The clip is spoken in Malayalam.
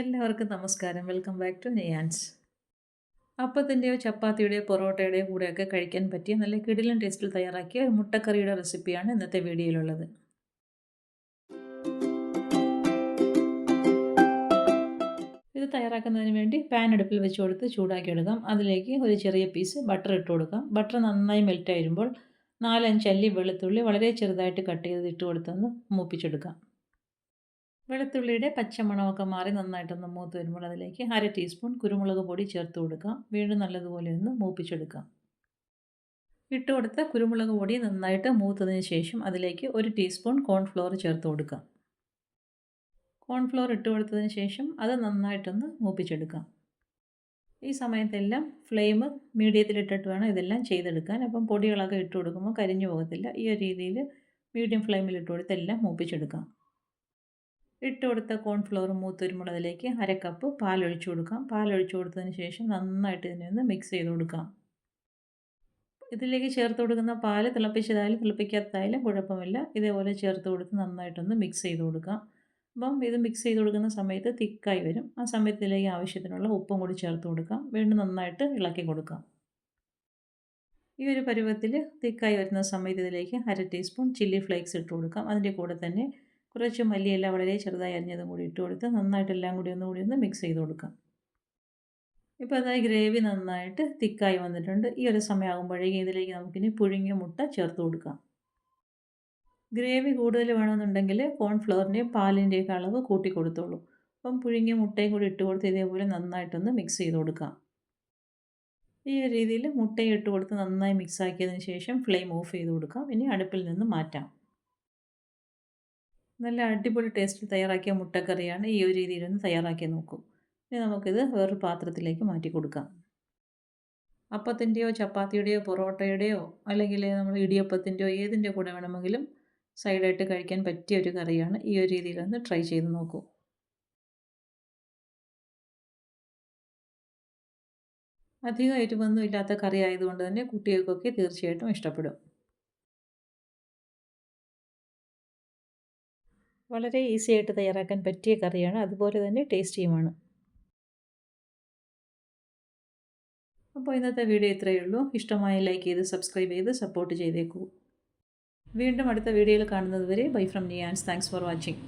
എല്ലാവർക്കും നമസ്കാരം. വെൽക്കം ബാക്ക് ടു നെയാൻസ് അപ്പത്തിന്റെയോ ചപ്പാത്തിയുടെയോ പൊറോട്ടയുടെയോ കൂടെയൊക്കെ കഴിക്കാൻ പറ്റിയ നല്ല കിടിലൻ ടേസ്റ്റിൽ തയ്യാറാക്കിയ ഒരു മുട്ടക്കറിയുടെ റെസിപ്പിയാണ് ഇന്നത്തെ വീഡിയോയിലുള്ളത്. ഇത് തയ്യാറാക്കുന്നതിന് വേണ്ടി പാൻ അടുപ്പിൽ വെച്ച് കൊടുത്ത് ചൂടാക്കി എടുക്കാം അതിലേക്ക് ഒരു ചെറിയ പീസ് ബട്ടർ ഇട്ട് കൊടുക്കാം. ബട്ടർ നന്നായി മെൽറ്റ് ആയിരുമ്പോൾ നാലഞ്ച് അല്ലി വെളുത്തുള്ളി വളരെ ചെറുതായിട്ട് കട്ട് ചെയ്ത് ഇട്ട് കൊടുത്തൊന്ന് മൂപ്പിച്ചെടുക്കാം. വെളുത്തുള്ളിയുടെ പച്ചമണമൊക്കെ മാറി നന്നായിട്ടൊന്ന് മൂത്ത് വരുമ്പോൾ അതിലേക്ക് അര ടീസ്പൂൺ കുരുമുളക് പൊടി ചേർത്ത് കൊടുക്കാം വീണ്ടും നല്ലതുപോലെ ഒന്ന് മൂപ്പിച്ചെടുക്കാം. ഇട്ട് കൊടുത്ത കുരുമുളക് പൊടി നന്നായിട്ട് മൂത്തതിന് ശേഷം അതിലേക്ക് ഒരു ടീസ്പൂൺ കോൺഫ്ലോർ ചേർത്ത് കൊടുക്കാം കോൺഫ്ലോർ ഇട്ട് കൊടുത്തതിന് ശേഷം അത് നന്നായിട്ടൊന്ന് മൂപ്പിച്ചെടുക്കാം. ഈ സമയത്തെല്ലാം ഫ്ലെയിം മീഡിയത്തിലിട്ടിട്ട് വേണം ഇതെല്ലാം ചെയ്തെടുക്കാൻ. അപ്പം പൊടികളൊക്കെ ഇട്ട് കൊടുക്കുമ്പോൾ കരിഞ്ഞു പോകത്തില്ല. ഈ ഒരു രീതിയിൽ മീഡിയം ഫ്ലെയിമിൽ ഇട്ട് കൊടുത്ത് എല്ലാം മൂപ്പിച്ചെടുക്കാം. ഇട്ട് കൊടുത്ത കോൺഫ്ലോർ മൂത്തൊരുമ്പോൾ അതിലേക്ക് അര കപ്പ് പാലൊഴിച്ചു കൊടുക്കാം. പാലൊഴിച്ചു കൊടുത്തതിന് ശേഷം നന്നായിട്ട് ഇതിനെ ഒന്ന് മിക്സ് ചെയ്ത് കൊടുക്കാം. ഇതിലേക്ക് ചേർത്ത് കൊടുക്കുന്ന പാൽ തിളപ്പിച്ചതായാലും തിളപ്പിക്കാത്തതായാലും കുഴപ്പമില്ല. ഇതേപോലെ ചേർത്ത് കൊടുത്ത് നന്നായിട്ടൊന്ന് മിക്സ് ചെയ്ത് കൊടുക്കാം. അപ്പം ഇത് മിക്സ് ചെയ്ത് കൊടുക്കുന്ന സമയത്ത് തിക്കായി വരും. ആ സമയത്തിലേക്ക് ആവശ്യത്തിനുള്ള ഉപ്പും കൂടി ചേർത്ത് കൊടുക്കാം. വീണ്ടും നന്നായിട്ട് ഇളക്കി കൊടുക്കാം. ഈ ഒരു പരുവത്തിൽ തിക്കായി വരുന്ന സമയത്ത് ഇതിലേക്ക് അര ടീസ്പൂൺ ചില്ലി ഫ്ലേക്സ് ഇട്ട് കൊടുക്കാം. അതിന്റെ കൂടെ തന്നെ കുറച്ച് മല്ലിയെല്ലാം വളരെ ചെറുതായി അരിഞ്ഞതും കൂടി ഇട്ട് കൊടുത്ത് നന്നായിട്ട് എല്ലാം കൂടി ഒന്ന് കൂടി ഒന്ന് മിക്സ് ചെയ്ത് കൊടുക്കാം. ഇപ്പോൾ അതായത് ഗ്രേവി നന്നായിട്ട് തിക്കായി വന്നിട്ടുണ്ട്. ഈ ഒരു സമയമാകുമ്പോഴേക്കും ഇതിലേക്ക് നമുക്കിനി പുഴുങ്ങിയ മുട്ട ചേർത്ത് കൊടുക്കാം. ഗ്രേവി കൂടുതൽ വേണമെന്നുണ്ടെങ്കിൽ കോൺഫ്ലവറിന്റെയും പാലിന്റെയൊക്കെ അളവ് കൂട്ടി കൊടുത്തോളൂ. അപ്പം പുഴുങ്ങിയ മുട്ടയും കൂടി ഇട്ട് കൊടുത്ത് ഇതേപോലെ നന്നായിട്ടൊന്ന് മിക്സ് ചെയ്ത് കൊടുക്കാം. ഈ രീതിയിൽ മുട്ടയും ഇട്ട് കൊടുത്ത് നന്നായി മിക്സ് ആക്കിയതിന് ശേഷം ഫ്ലെയിം ഓഫ് ചെയ്ത് കൊടുക്കാം. ഇനി അടുപ്പിൽ നിന്ന് മാറ്റാം. നല്ല അടിപൊളി ടേസ്റ്റിൽ തയ്യാറാക്കിയ മുട്ടക്കറിയാണ് ഈ ഒരു രീതിയിലൊന്ന് തയ്യാറാക്കി നോക്കൂ. ഇനി നമുക്കിത് വേറൊരു പാത്രത്തിലേക്ക് മാറ്റി കൊടുക്കാം. അപ്പത്തിന്റെയോ ചപ്പാത്തിയുടെയോ പൊറോട്ടയുടെയോ അല്ലെങ്കിൽ നമ്മൾ ഇടിയപ്പത്തിന്റെയോ ഏതിന്റെ കൂടെ വേണമെങ്കിലും സൈഡായിട്ട് കഴിക്കാൻ പറ്റിയ ഒരു കറിയാണ് ഈ ഒരു രീതിയിലൊന്ന് ട്രൈ ചെയ്ത് നോക്കൂ. അധികം എരിവൊന്നും ഇല്ലാത്ത കറി ആയതുകൊണ്ട് തന്നെ കുട്ടികൾക്കൊക്കെ തീർച്ചയായിട്ടും ഇഷ്ടപ്പെടും. വളരെ ഈസി ആയിട്ട് തയ്യാറാക്കാൻ പറ്റിയ കറിയാണ്. അതുപോലെ തന്നെ ടേസ്റ്റിയുമാണ്. അപ്പോൾ ഇന്നത്തെ വീഡിയോ ഇത്രയേ ഉള്ളൂ. ഇഷ്ടമായി ലൈക്ക് ചെയ്ത് സബ്സ്ക്രൈബ് ചെയ്ത് സപ്പോർട്ട് ചെയ്തേക്കൂ. വീണ്ടും അടുത്ത വീഡിയോയിൽ കാണുന്നത് വരെ ബൈ ഫ്രം നിയാൻസ് താങ്ക്സ് ഫോർ വാച്ചിങ്.